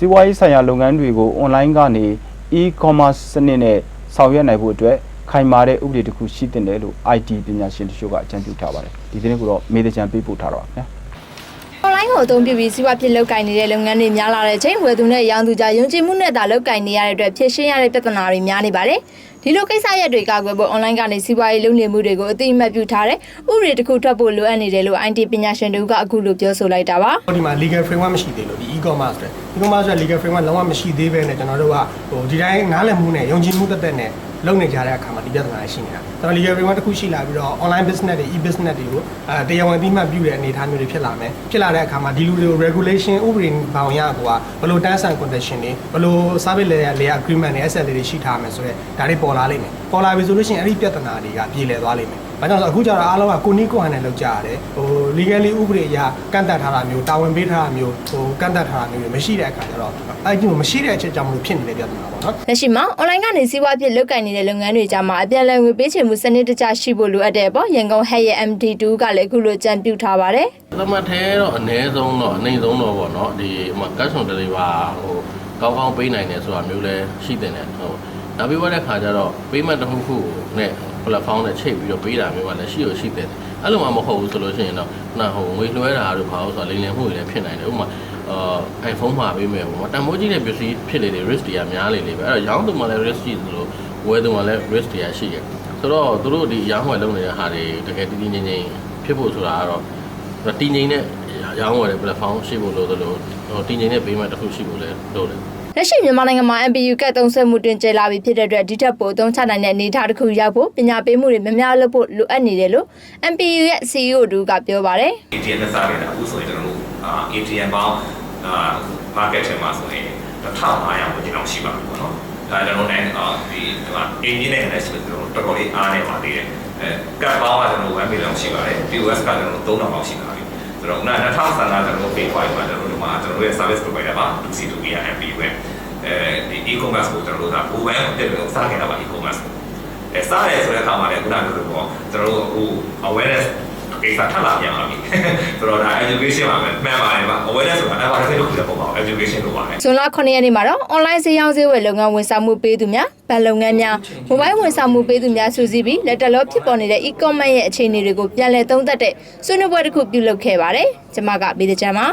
စီးပွားရေးဆိုင်ရာလုပ်ငန်းတွေကို online ကနေ e-commerce စနစ်နဲ့ဆောင်ရွက်နိုင်ဖို့အတွက်ခိုင်မာတဲ့ဥပဒေတစ်ခုရှိသင့်တယ်လို့ IT ပညာရှင်တချို့ကအကြံပြုထားပါတယ်ဒီသတင်းကိုတော့မေဒချန်ပေးပို့ထားတော့ပါခင်ဗျာအွန်လိုင်း ကိုအသုံးပြုပြီးစီးပွားဖြစ်လုပ်ကိုင်နေတဲ့လုပ်ငန်းတွေများလာတဲ့အချိန်ဝယ်သူနဲ့ရောင်းသူကြားယုံကြည်မှုနဲ့သာလုပ်ကိုင်နေရတဲ့အတွက်ဖြည့်ရှင်းရတဲ့ပြဿနာတွေများနေပါတယ်။ဒီလိုကိစ္စရပ်တွေကကွယ်ဖို့အွန်လိုင်းကနေစီးပွားရေးလုပ်နေမှုတွေကိုအသိအမှတ်ပြုထားတဲ့ဥပဒေတစ်ခုထွက်ဖို့လိုအပ်နေတယ်လို့ IT ပညာရှင်တို့ကအခုလိုပြောဆိုလိုက်တာပါ။ဒီမှာ legal framework မရှိသေးလို့ဒီ e-commerce တွေ e-commerce တွေ legal framework လုံးဝမရှိသေးပဲနဲ့ကျွန်တော်တို့ကဟိုဒီတိုင်းနားလည်မှုနဲ့ယုံကြည်မှုတက်တက်နဲ့ လုပ်နေကြတဲ့အခါမှာဒီပြဿနာရှိနေတာကျွန်တော် legal framework တစ်ခုရှိလာပြီးတော့ online business တွေ e-business တွေကိုအဲတရားဝင်အသိမှတ်ပြုတဲ့အနေအထားမျိုးတွေဖြစ်လာမယ်ဖြစ်လာတဲ့အခါမှာဒီလူတွေကို regulation ဥပဒေဘောင်ရကွာဘယ်လို terms and condition တွေဘယ်လို service layer layer agreement တွေ SLA တွေရှိထားမယ်ဆိုတော့ဒါတွေပေါ်လာလိမ့်မယ်ပေါ်လာပြီဆိုလို့ရှိရင်အဲ့ဒီပြဿနာတွေကပြေလည်သွားလိမ့်မယ်။ ဘာကြောင့်လဲဆိုတော့အခုကျတော့အားလုံးကကိုနီးကိုဟန်နဲ့လောက်ကြရတယ်။ဟို legally ဥပဒေအရကန့်တတ်ထားတာမျိုးတာဝန်ပေးထားတာမျိုးဟိုကန့်တတ်ထားတာမျိုးတွေမရှိတဲ့အခါကျတော့အဲ့ဒီလိုမရှိတဲ့အချက်ကြောင့်မလို့ဖြစ်နေတဲ့ပြဿနာပေါ့နော်။လက်ရှိမှာအွန်လိုင်းကနေစီးပွားဖြစ်လုပ်ကိုင်နေတဲ့လုပ်ငန်းတွေကြားမှာအပြန်အလှန်ငွေပေးချေမှုစနစ်တကျရှိဖို့လိုအပ်တဲ့ပေါ့ရန်ကုန်ဟက်ရဲ့ MD2 ကလည်းအခုလိုကြံပြုထားပါတယ်သမတ်ထဲတော့အနည်းဆုံးတော့အနှိမ့်ဆုံးတော့ပေါ့နော်ဒီဟိုမှာ cash on deliver ဟိုကောင်းကောင်းပေးနိုင်တယ်ဆိုတာမျိုးလဲရှိတယ်နဲ့ဟို နောက်ပြီးတဲ့ခါကျတော့ payment တစ်ခုခုနဲ့ platform နဲ့ချိန်ပြီးတော့ပေးတာမျိုးကလည်းရှိရရှိတယ်အဲ့လိုမှမဟုတ်ဘူးဆိုလို့ရှိရင်တော့နာဟိုငွေလွှဲတာတို့ဘာလို့ဆိုတော့လိမ်လည်မှုတွေလည်းဖြစ်နိုင်တယ်ဥပမာအာ iPhone မှာပေးမယ်ပေါ့တန်ဖိုးကြီးတဲ့ပစ္စည်းဖြစ်လေလေ risk တွေကများလေလေပဲအဲ့တော့ရောင်းသူမှလည်း risk ရှိသလိုဝယ်သူမှလည်း risk တွေကရှိတယ်ဆိုတော့သူတို့ဒီရောင်းဝယ်လုပ်နေတဲ့ဟာတွေတကယ်တည်တည်ငြိမ်ငြိမ်ဖြစ်ဖို့ဆိုတာကတော့တည်ငြိမ်တဲ့ရောင်းဝယ်တဲ့ platform ရှိဖို့လို့သလိုဟိုတည်ငြိမ်တဲ့ payment တစ်ခုရှိဖို့လည်းလိုတယ် လက်ရှိမြန်မာနိုင်ငံမှာ MPU ကတ်သုံးဆွဲမှုတွင်ကျလာပြီဖြစ်တဲ့အတွက်ဒီထက်ပိုအသုံးချနိုင်တဲ့အနေအထားတစ်ခုရောက်ဖို့ပညာပေးမှုတွေများများလုပ်ဖို့လိုအပ်နေတယ်လို့ MPU ရဲ့ CEO တို့ကပြောပါတယ် ATM နဲ့စခဲ့တာအခုဆိုရင်ကျွန်တော်တို့အာ ATM ပေါင်းအာ market ထဲမှာဆိုရင်1500ကိုကျွန်တော်ရှိပါပြီပေါ့နော်။ဒါကျွန်တော်လည်းအာဒီဒီမှာ A မြင့်တဲ့ NS ကိုကျွန်တော်တော်တော်လေးအားနေပါသေးတယ်။အဲကတ်ပေါင်းကကျွန်တော်1 million ရှိပါတယ်။ POS ကကျွန်တော်3000ပေါင်းရှိပါပြီ။ဆိုတော့ခုန2015ကျွန်တော် pay 5မှာကျွန်တော် တို့မှာကျွန်တော်ရဲ့ service provider ပါ 2C2B ရ MP ပဲ။အဲဒီ e-commerce ကိုကျွန်တော်တို့ကဘူဘန်ကိုတက်ပြီးတော့စခဲ့တာပါ e-commerce ကို။အဲစားရဲဆိုတဲ့အခါမှာလည်းခုနကပြောလို့ပေါ့ကျွန်တော်တို့အခု awareness ကိစ္စထပ်လာပြန်လာပြီဆိုတော့ဒါ education ပါပဲမှန်ပါတယ်ဗျ awareness ဆိုတာ advertising လုပ်ပြီးတော့ပေါ့ပါ education လုပ်ပါတယ်ဇွန်လ9ရက်နေ့မှာတော့ online ဈေးရောင်းဈေးဝယ်လုပ်ငန်းဝန်ဆောင်မှုပေးသူများဗန်လုပ်ငန်းများမိုဘိုင်းဝန်ဆောင်မှုပေးသူများစုစည်းပြီးလက်တလောဖြစ်ပေါ်နေတဲ့ e-commerce ရဲ့အခြေအနေတွေကိုပြန်လည်သုံးသပ်တဲ့ဆွေးနွေးပွဲတစ်ခုပြုလုပ်ခဲ့ပါတယ်ကျွန်မကဗီဒီချန်ပါ